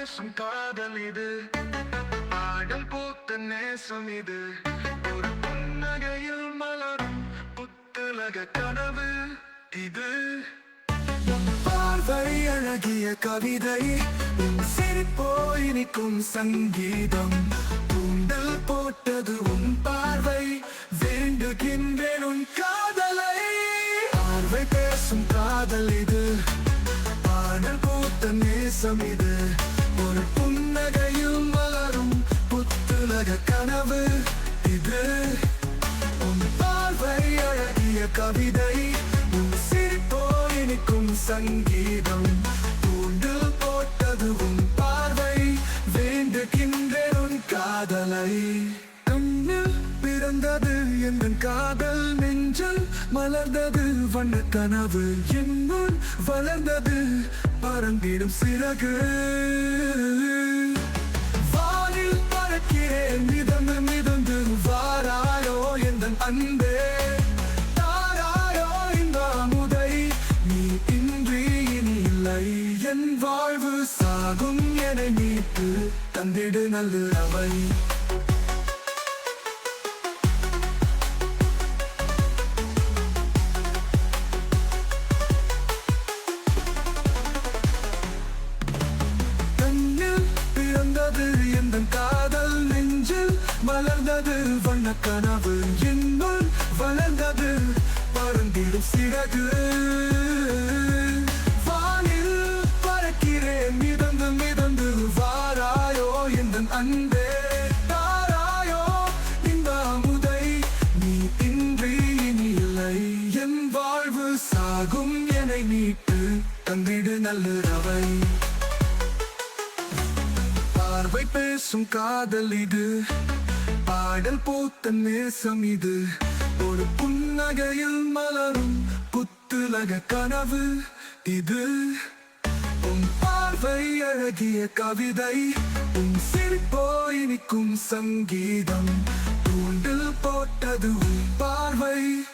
பேசும் காதல் இது. பாடல் போத்த நேசம் இது. ஒரு புன்னகையில் மலரும் புத்துலக கனவு இது. பார்வை அழகிய கவிதை. உன் சிரிப்போய் சங்கீதம். தூண்டல் போட்டது உன் பார்வை. வேண்டுகின்றேன் உன் காதலை. பார்வை பேசும் காதல் இது. பாடல் பூத்த நேசம் இது. சங்கீதம் தூண்டில் போட்டது உன் பார்வை வேண்டுகின்றேன் உன் காதலை. கண்ணில் பிறந்தது என் காதல் நெஞ்சல் மலர்ந்தது வண்ண கனவு என்னுள் வளர்ந்தது பறந்திடும் சிறகு. வானில் பறக்கிறேன் மிதந்து மிதந்து வாராயோ எந்த அன்பே என் வாழ்வு சாகும் என மீட்டு தந்திடு நல்ல அவை. காதல் நெஞ்சில் மலர்ந்தது வண்ண கனவு என்னுள் வளர்ந்தது பருந்திடும் சிறகு. அன்பே தாராயோ இந்த அமுதை நீ இன்றி இல்லை. என் வாழ்வு சாகும் என மீட்டு தந்திடு நல்ல பார்வை பேசும் காதல் இது பாடல் போத்த நேசம் இது. ஒரு புன்னகையில் மலரும் புத்துலக கனவு இது. உன் பார்வை அழகிய கவிதை. உன் சிரிப்போய் இனிக்கும் சங்கீதம். தூண்டில் போட்டது உன் பார்வை.